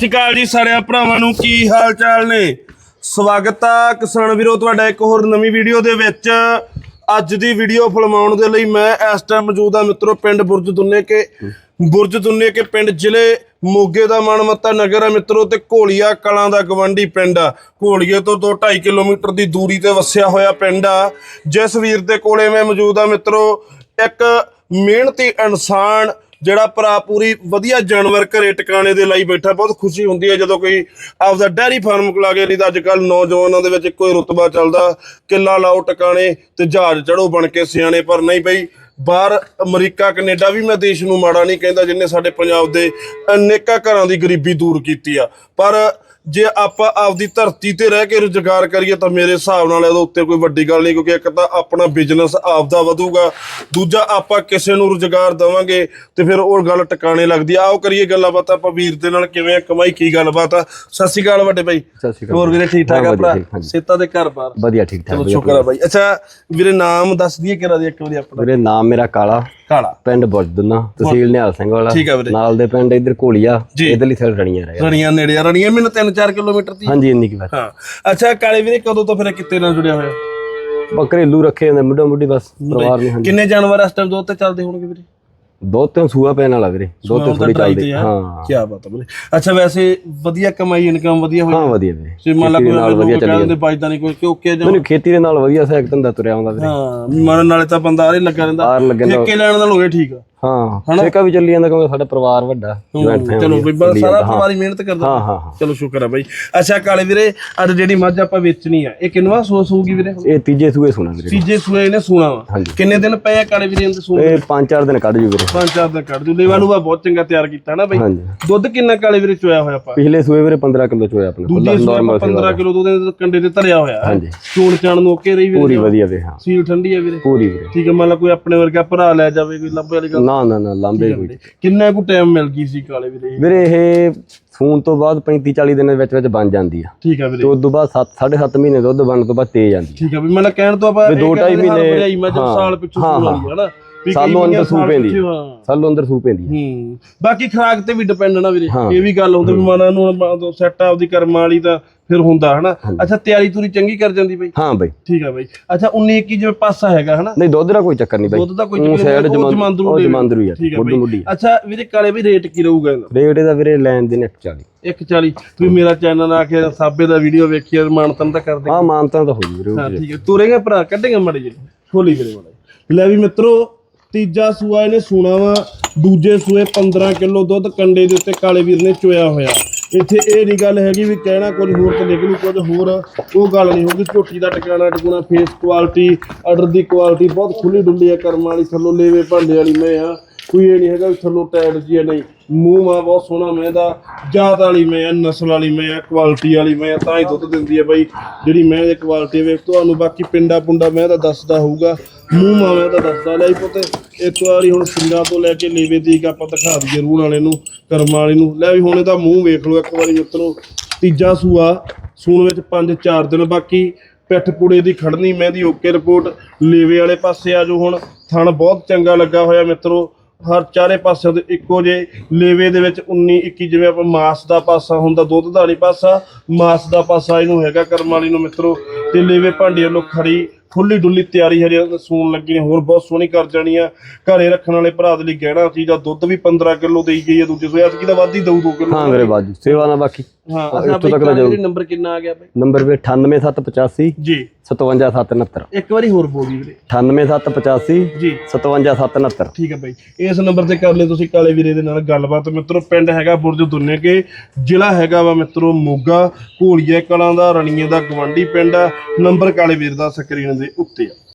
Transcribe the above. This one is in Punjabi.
ਸ਼੍ਰੀ ਅਕਾਲ ਜੀ ਸਾਰਿਆਂ ਭਰਾਵਾਂ ਨੂੰ ਕੀ ਹਾਲ ਚਾਲ ਨੇ? ਸਵਾਗਤ ਆ ਕਿਸਾਨ ਵੀਰੋ, ਤੁਹਾਡਾ ਇੱਕ ਹੋਰ ਨਵੀਂ ਵੀਡੀਓ ਦੇ ਵਿੱਚ। ਅੱਜ ਦੀ ਵੀਡੀਓ ਫਿਲਮਾਉਣ ਦੇ ਲਈ ਮੈਂ ਇਸ ਟਾਈਮ ਮੌਜੂਦ ਆ ਮਿੱਤਰੋ, ਪਿੰਡ ਬੁਰਜ ਦੁੰਨੇ ਕੇ, ਬੁਰਜ ਦੁੰਨੇ ਕੇ ਪਿੰਡ ਜ਼ਿਲ੍ਹੇ ਮੋਗੇ ਦਾ ਮਾਨਮੱਤਾ ਨਗਰ ਆ ਮਿੱਤਰੋ ਤੇ ਘੋਲੀਆ ਕਲਾਂ ਦਾ ਗਵੰਡੀ ਪਿੰਡ ਆ। ਘੋਲੀਏ ਤੋਂ 2.5 ਕਿਲੋਮੀਟਰ ਦੀ ਦੂਰੀ ਤੇ ਵਸਿਆ ਹੋਇਆ ਪਿੰਡ ਆ। ਜਿਸ ਵੀਰ ਦੇ ਕੋਲੇ ਮੈਂ ਮੌਜੂਦ ਆ ਮਿੱਤਰੋ, ਇੱਕ ਮਿਹਨਤੀ ਇਨਸਾਨ ਜਿਹੜਾ ਭਰਾ ਪੂਰੀ ਵਧੀਆ ਜਾਨਵਰ ਘਰੇ ਟਿਕਾਣੇ ਦੇ ਲਈ ਬੈਠਾ, ਬਹੁਤ ਖੁਸ਼ੀ ਹੁੰਦੀ ਹੈ ਜਦੋਂ ਕੋਈ ਆਪਦਾ ਡੈਰੀ ਫਾਰਮ ਖੁਲਾ ਕੇ ਨਹੀਂ ਤਾਂ ਅੱਜ ਕੱਲ ਨੌਜਵਾਨਾਂ ਦੇ ਵਿੱਚ ਕੋਈ ਰੁਤਬਾ ਚੱਲਦਾ, ਕਿੱਲਾ ਲਾਓ ਟਿਕਾਣੇ ਤੇ ਜਹਾਜ਼ ਚੜੋ ਬਣ ਕੇ ਸਿਆਣੇ, ਪਰ ਨਹੀਂ ਬਈ, ਬਾਹਰ ਅਮਰੀਕਾ, ਕੈਨੇਡਾ ਵੀ ਮੈਂ ਦੇਸ਼ ਨੂੰ ਮਾੜਾ ਨਹੀਂ ਕਹਿੰਦਾ, ਜਿੰਨੇ ਸਾਡੇ ਪੰਜਾਬ ਦੇ ਅਨੇਕਾਂ ਘਰਾਂ ਦੀ ਗਰੀਬੀ ਦੂਰ ਕੀਤੀ ਆ। ਪਰ ਜੇ ਆਪਾਂ ਆਪਦੀ ਧਰਤੀ ਤੇ ਰਹਿ ਕੇ ਰੁਜ਼ਗਾਰ ਕਰੀਏ ਤਾਂ ਮੇਰੇ ਹਿਸਾਬ ਨਾਲ ਇਹਦੇ ਉੱਤੇ ਕੋਈ ਵੱਡੀ ਗੱਲ ਨਹੀਂ ਕਿਉਂਕਿ ਇੱਕ ਤਾਂ ਆਪਣਾ ਬਿਜ਼ਨਸ ਆਪਦਾ ਵਧੂਗਾ ਦੂਜਾ ਆਪਾਂ ਕਿਸੇ ਨੂੰ ਰੁਜ਼ਗਾਰ ਦੇਵਾਂਗੇ ਤੇ ਫਿਰ ਉਹ ਗੱਲ ਟਿਕਾਣੇ ਲੱਗਦੀ ਆ। ਆਓ ਕਰੀਏ ਗੱਲਾਂ ਬਾਤਾਂ ਆਪਾਂ ਵੀਰ ਦੇ ਨਾਲ ਕਿਵੇਂ ਆ, ਕਮਾਈ ਕੀ ਗੱਲਬਾਤ ਆ। ਸਤਿ ਸ਼੍ਰੀ ਅਕਾਲ ਵੱਡੇ ਬਾਈ। ਸਤਿ ਸ਼੍ਰੀ ਅਕਾਲ ਹੋਰ ਵੀਰੇ ਠੀਕ ਠਾਕ ਆ ਭਰਾ। ਸੇਤਾ ਦੇ ਘਰ ਬਾਰ ਵਧੀਆ ਠੀਕ ਠਾਕ ਚਲੋ। ਸ਼ੁਕਰ ਆ ਬਾਈ। ਅੱਛਾ ਵੀਰੇ ਨਾਮ ਦੱਸ ਦਈਏ ਕਿਹੜਾ ਦੀ ਇੱਕ ਵਾਰੀ ਆਪਣਾ? ਵੀਰੇ ਨਾਮ ਮੇਰਾ ਕਾਲਾ। ਕਾਲਾ। ਪਿੰਡ ਬੁਰਜਦਨਾ ਤਹਿਸੀਲ ਨਿਹਾਲ ਸਿੰਘ ਵਾਲਾ। ਠੀਕ ਵੀਰੇ। ਨਾਲ ਦੇ ਪਿੰਡ ਇਧਰ ਘੋਲੀਆ। ਇਧਰਲੀ ਸਾਈਡ ਰਣੀਆਂ ਰਹੇ ਰਣੀਆਂ ਨੇੜੇ ਆ ਰਣੀਆਂ ਮੈਨੂੰ 3-4 ਕਿਲੋਮੀਟਰ ਦੀ। ਹਾਂਜੀ ਇੰਨੀ ਕੀ ਬਾਤ ਹਾਂ। ਅੱਛਾ ਕਾਲੇ ਵੀਰੇ ਕਦੋਂ ਤੋਂ ਫਿਰ ਕਿੱਤੇ ਨਾਲ ਜੁੜਿਆ ਹੋਇਆ? ਬੱਕਰੇਲੂ ਰੱਖੇ ਹੁੰਦੇ ਮੁੱਢਾ ਮੁੱਢੀ ਬਸ ਪਰਿਵਾਰ ਨਹੀਂ ਹਾਂਜੀ। ਕਿੰਨੇ ਜਾਨਵਰ ਇਸ ਟਾਈਮ ਦੋ ਤੇ ਚੱਲਦੇ ਹੋਣਗੇ ਵੀਰੇ? ਦੋ ਤਿੰਨ ਸੂਆ ਪੈਣ ਵਾਲਾ ਵੀਰੇ ਦੋ ਤਿੰਨ ਥੋੜੀ ਚੱਲਦੀ ਹਾਂ। ਕੀ ਬਾਤ ਹੈ ਵੀਰੇ ਅੱਛਾ ਵੈਸੇ ਵਧੀਆ ਕਮਾਈ ਇਨਕਮ ਵਧੀਆ ਹੋਈ। ਹਾਂ ਵਧੀਆ ਵੀਰੇ। ਜੇ ਮੰਨ ਲਾ ਕੋਈ ਨਾਲ ਵਧੀਆ ਚੱਲੀ ਕਹਿੰਦੇ ਬਾਜਦਾ ਨਹੀਂ ਕੋਈ ਕਿਉਂ ਕਿ ਮੈਨੂੰ ਖੇਤੀ ਦੇ ਨਾਲ ਵਧੀਆ ਸਹਾਇਕ ਧੰਦਾ ਤੁਰਿਆ ਆਉਂਦਾ ਵੀਰੇ। ਹਾਂ ਮਰਨ ਨਾਲੇ ਤਾਂ ਬੰਦਾ ਆਰੇ ਲੱਗਾ ਰਹਿੰਦਾ। ਠੇਕੇ ਲੈਣ ਨਾਲ ਹੋਏ ਠੀਕ ਆ। ਹਾਂ ਠੇਕਾ ਵੀ ਚੱਲੀ ਜਾਂਦਾ ਕਿਉਂਕਿ ਸਾਡਾ ਪਰਿਵਾਰ ਵੱਡਾ ਚਲੋ ਬਈ ਬਸ ਸਾਰਾ ਹਾਂ। ਪਰਿਵਾਰ ਹੀ ਮਿਹਨਤ ਕਰਦਾ। ਹਾਂ ਹਾਂ ਹਾਂ। ਚਲੋ ਸ਼ੁਕਰ ਆ ਬਾਈ। ਅੱਛਾ ਕਾਲੇ ਵੀਰੇ ਅੱਜ ਜਿਹੜੀ ਮੱਝ ਆਪਾਂ ਵੇਚਣੀ ਆ ਇਹ ਕਿੰਨਵਾ ਸੋ ਸੂਗੀ ਵੀਰੇ? ਇਹ ਤੀਜੇ ਸੂਏ ਸੁਣਾ ਵੀਰੇ। ਤੀਜੇ ਸੂਏ ਇਹਨੇ ਸੂਣਾ ਵਾ। ਕਿੰਨੇ ਦਿਨ ਪਏ ਆ ਕਾਲੇ ਵੀਰੇ ਇਹਦੇ ਸੂਣ ਇਹ ਪੰਜ ਚਾਰ ਦਿਨ ਕੱਢ ਜੂ ਵੀਰੇ। ਪੰਜ ਚਾਰ ਦਿਨ ਕੱਢ ਜੂ। ਲੇਵਾ ਨੂੰ ਬਹੁਤ ਚੰਗਾ ਤਿਆਰ ਕੀਤਾ ਨਾ ਬਾਈ? ਦੁੱਧ ਕਿੰਨਾ ਕਾਲੇ ਵੀਰੇ ਚੋਇਆ ਹੋਇਆ ਆਪਾਂ? ਪਿਛਲੇ ਸੂਏ ਵੀਰੇ 15 ਕਿਲੋ ਚੋਇਆ ਆਪਣਾ ਦੂਜੇ ਸੂਏ ਆਪਾਂ 15 ਕਿਲੋ ਦੁੱਧ ਦੇ ਕੰਡੇ ਤੇ ਧਰਿਆ ਹੋਇਆ। ਹੈ ਹਾਂਜੀ। ਚੋਣ ਚਾਣ ਨੂੰ ਓਕੇ ਰਹੀ ਵੀਰੇ ਪੂਰੀ ਵਧੀਆ ਵੀਰੇ ਹਾਂ। ਸੀਲ ਠੰਡੀ ਹੈ ਵੀਰੇ। ਪੂਰੀ ਵੀਰੇ। ਠੀਕ ਹੈ ਮੰਨ ਲਾ ਕੋਈ ਆਪਣੇ ਵਰਗਾ ਭਰਾ ਲੈ ਜਾਵੇ ਕੋਈ ਲੱਭੇ ਵਾਲੀ ਗੱਲ ਨਾ ਨਾ ਨਾ ਲਾਂਬੇ ਕੋਈ ਕਿੰਨਾ ਕੁ ਟਾਈਮ ਮਿਲ ਗਈ ਸੀ ਕਾਲੇ ਵੀਰੇ? ਵੀਰੇ ਇਹ ਫੋਨ ਤੋਂ ਬਾਅਦ 35 40 ਦਿਨਾਂ ਦੇ ਵਿੱਚ ਵਿੱਚ ਬਣ ਜਾਂਦੀ ਆ। ਠੀਕ ਤੇ ਵੀਰੇ। ਉਸ ਤੋਂ ਬਾਅਦ 7 7.5 ਮਹੀਨੇ ਦੁੱਧ ਬਣਨ ਤੋਂ ਬਾਅਦ ਤੇ ਜਾਂਦੀ ਠੀਕ ਹੈ ਵੀ ਮੰਨ ਲਾ ਕਹਿਣ ਤੋਂ ਆਪਾਂ ਦੋ ਢਾਈ ਮਹੀਨੇ- ਭਜਾਈ ਮੈਂ ਜਦ ਸਾਲ ਪਿੱਛੋਂ ਸੂਣ ਹਾਂ। ਵਾਲੀ ਹੈ ਨਾ ਵੀ ਕਈ ਸਾਲੋਂ ਅੰਦਰ ਸੂ ਪੈਂਦੀ। ਆ। ਸਾਲੋਂ ਅੰਦਰ ਸੂ ਪੈਂਦੀ ਆ। ਹੂੰ ਬਾਕੀ ਖਰਾਕ ਤੇ ਵੀ ਡਿਪੈਂਡ ਨਾ ਵੀਰੇ। ਇਹ ਵੀ ਗੱਲ ਹੁੰਦੀ ਵੀ ਮਨਾਂ ਨੂੰ ਸੈੱਟ ਆਪਦੀ ਕਰਮਾਂ ਵਾਲੀ ਤਾਂ ਫਿਰ ਹੁੰਦਾ ਹਨਾ? ਅੱਛਾ ਤਿਆਰੀ ਤੁਰੀ ਚੰਗੀ ਕਰ ਜਾਂਦੀ ਬਈ। ਹਾਂ ਬਈ। ਠੀਕ ਹੈ ਬਈ। ਅੱਛਾ 19 21 ਜਿਵੇਂ ਪਾਸਾ ਹੈਗਾ ਹਨਾ? ਨਹੀਂ ਦੁੱਧ ਦਾ ਕੋਈ ਚੱਕਰ ਨਹੀਂ ਬਈ। ਦੁੱਧ ਦਾ ਕੋਈ ਚੱਕਰ ਨਹੀਂ, ਜਮਾਂਦਰੂ ਜਮਾਂਦਰੂ ਉਹ ਦੇ- ਜਮਾਂਦਰੂ ਯਾਰ ਮੁੱਢ ਮੁੱਢੀ ਅੱਛਾ ਵੀਰੇ ਕਾਲੇ ਵੀ ਰੇਟ ਕੀ ਰਹੂਗਾ ਇਹਦਾ? ਰੇਟ ਇਹਦਾ ਵੀਰੇ ਲੈਣ ਦੇ ਨੇ 140 140 ਤੁਸੀਂ ਮੇਰਾ ਚੈਨਲ ਆ ਕੇ ਸਾਬੇ ਦਾ ਵੀਡੀਓ ਵੇਖੀ ਮਾਨਤਨ ਤਾਂ ਕਰਦੇ ਹਾਂ ਮਾਨਤਾ ਤਾਂ ਹੋ ਜੂ ਵੀਰੇ ਹਾਂ ਠੀਕ ਹੈ। ਤੁਰੇਗਾ ਭਰਾ ਕੱਢੇਗਾ ਮੜੇ ਜੀ ਖੋਲੀ ਵੀਰੇ ਮੜੇ ਲੈ ਵੀ ਮਿੱਤਰੋ ਤੀਜਾ ਸੂਆ ਇਹਨੇ ਸੂਣਾ ਵਾ। ਦੂਜੇ ਸੂਏ 15 ਕਿਲੋ ਦੁੱਧ ਕੰਡੇ ਦੇ ਉੱਤੇ ਕਾਲੇ ਵੀਰ ਨੇ ਚੋਇਆ ਹੋਇਆ। ਇੱਥੇ ਇਹ ਨਹੀਂ ਗੱਲ ਹੈਗੀ ਵੀ ਕਹਿਣਾ ਕੁਝ ਹੋਰ ਤੇ ਨਿਕਲੂ ਕੁਝ ਹੋਰ। ਉਹ ਗੱਲ ਨਹੀਂ ਹੋਊਗੀ, ਝੋਟੀ ਦਾ ਟਿਕਾਣਾ ਟਿਕਾਣਾ ਫੇਸ ਕੁਆਲਿਟੀ ਆਰਡਰ ਦੀ ਕੁਆਲਿਟੀ ਬਹੁਤ ਖੁੱਲੀ ਡੁੱਲੀ ਹੈ ਕਰਮ ਵਾਲੀ, ਥੱਲੋਂ ਲੇਵੇ ਭਾਂਡੇ ਵਾਲੀ ਮੈਂ ਆ ਕੋਈ ਇਹ ਨਹੀਂ ਹੈਗਾ ਵੀ ਥੱਲੋਂ ਟਾਇਰ ਜੀ ਹੈ ਨਹੀਂ। ਮੂੰਹ ਮਾ ਬਹੁਤ ਸੋਹਣਾ ਮੈਂ ਦਾ, ਜਾਤ ਵਾਲੀ ਮੈਂ ਆ ਨਸਲ ਵਾਲੀ ਮੈਂ ਆ ਕੁਆਲਿਟੀ ਵਾਲੀ ਮੈਂ ਆ ਤਾਂ ਹੀ ਦੁੱਧ ਦਿੰਦੀ ਹੈ ਬਾਈ। ਜਿਹੜੀ ਮੈਂ ਦੀ ਕੁਆਲਿਟੀ ਵੇਖ, ਤੁਹਾਨੂੰ ਬਾਕੀ ਪਿੰਡਾ ਪੁੰਡਾ ਮੈਂ ਦਾ ਦੱਸਦਾ ਹੋਊਗਾ। ਮੂੰਹ ਮਾ ਮੈਂ ਦਾ ਦੱਸਦਾ ਲੈ ਪੁੱਤ। ਇੱਕ ਵਾਰੀ ਹੁਣ ਸਿੰਘਾਂ ਤੋਂ ਲੈ ਕੇ ਲੇਵੇ ਦੀ ਆਪਾਂ ਦਿਖਾ ਦਈਏ ਰੂਣ ਵਾਲੇ ਨੂੰ, ਕਰਮ ਵਾਲੇ ਨੂੰ। ਲੈ ਵੀ ਹੁਣ ਇਹਦਾ ਮੂੰਹ ਵੇਖ ਲਓ ਇੱਕ ਵਾਰੀ ਮਿੱਤਰੋ ਤੀਜਾ ਸੂਆ, ਸੂਣ ਵਿੱਚ 5-4 ਦਿਨ ਬਾਕੀ। ਪਿੱਠ ਪੁੜੇ ਦੀ ਖੜਨੀ, ਮਹਿੰਦੀ, ਓਕੇ ਰਿਪੋਰਟ। ਲੇਵੇ ਵਾਲੇ ਪਾਸੇ ਆ ਜੋ ਹੁਣ। ਥਣ ਬਹੁਤ ਚੰਗਾ ਲੱਗਾ ਹੋਇਆ ਮਿੱਤਰੋ। ਹਰ ਚਾਰੇ ਪਾਸੇ ਤੋਂ ਇੱਕੋ ਜੇ। ਲੇਵੇ ਦੇ ਵਿੱਚ 19 21 ਜਿਵੇਂ ਆਪਾਂ ਮਾਸ ਦਾ ਪਾਸਾ ਹੁੰਦਾ, ਦੁੱਧ ਦਾ ਨਹੀਂ ਪਾਸਾ। ਮਾਸ ਦਾ ਪਾਸਾ ਇਹਨੂੰ ਹੈਗਾ ਕਰਮ ਵਾਲੀ ਨੂੰ ਮਿੱਤਰੋ। ਤੇ ਲੇਵੇ ਭਾਂਡੇ ਵੱਲੋਂ ਖੜੀ। ਖੁੱਲੀ ਡੁੱਲੀ ਤਿਆਰੀ ਹਜੇ ਸੂਣ ਲੱਗੀ ਨੇ, ਹੋਰ ਬਹੁਤ ਸੋਹਣੀ ਕਰ ਜਾਣੀ ਆ। ਘਰੇ ਰੱਖਣ ਵਾਲੇ ਭਰਾ ਦੇ ਲਈ ਗਹਿਣਾ ਸੀ ਜਾਂ ਦੁੱਧ ਵੀ 15 ਕਿਲੋ ਦੇਈ ਗਈ ਆ ਦੂਜੇ ਸੋਇਆ ਕੀ ਦਾ ਵੱਧ ਹੀ ਦਊ ਦੋ ਕਿਲੋ। ਹਾਂ ਵੀਰੇ ਬਾਜੂ ਸੇਵਾ ਨਾਲ ਬਾਕੀ। ਹਾਂ ਅਸਾਂ ਇੱਥੋਂ ਬਈ ਤੱਕ ਤਾਂ ਜਾਊ। ਨੰਬਰ ਕਿੰਨਾ ਆ ਗਿਆ ਬਈ? ਨੰਬਰ ਵੀ 98785 ਜੀ। 57769 ਇੱਕ ਵਾਰੀ ਹੋਰ ਬੋਲੀ ਵੀਰੇ। 98785 ਜੀ। 57769 ਠੀਕ ਹੈ ਬਾਈ। ਇਸ ਨੰਬਰ ਤੇ ਕਰ ਲਿਓ ਤੁਸੀਂ ਕਾਲੇ ਵੀਰੇ ਦੇ ਨਾਲ ਗੱਲਬਾਤ। ਮਿੱਤਰੋ ਪਿੰਡ ਹੈਗਾ ਬੁਰਜ ਦੁੰਨੇ ਕੇ ਜ਼ਿਲ੍ਹਾ ਹੈਗਾ ਵਾ ਮਿੱਤਰੋ ਮੋਗਾ ਘੋਲੀਏ ਕਲਾਂ ਦਾ ਰਣੀਏ ਦਾ ਗਵੰਡੀ ਪਿੰਡ ਆ। ਨੰਬਰ ਕਾਲੇ ਵੀਰ ਦਾ ਸਕਰੀਨ ਦੇ ਉੱਤੇ ਆ।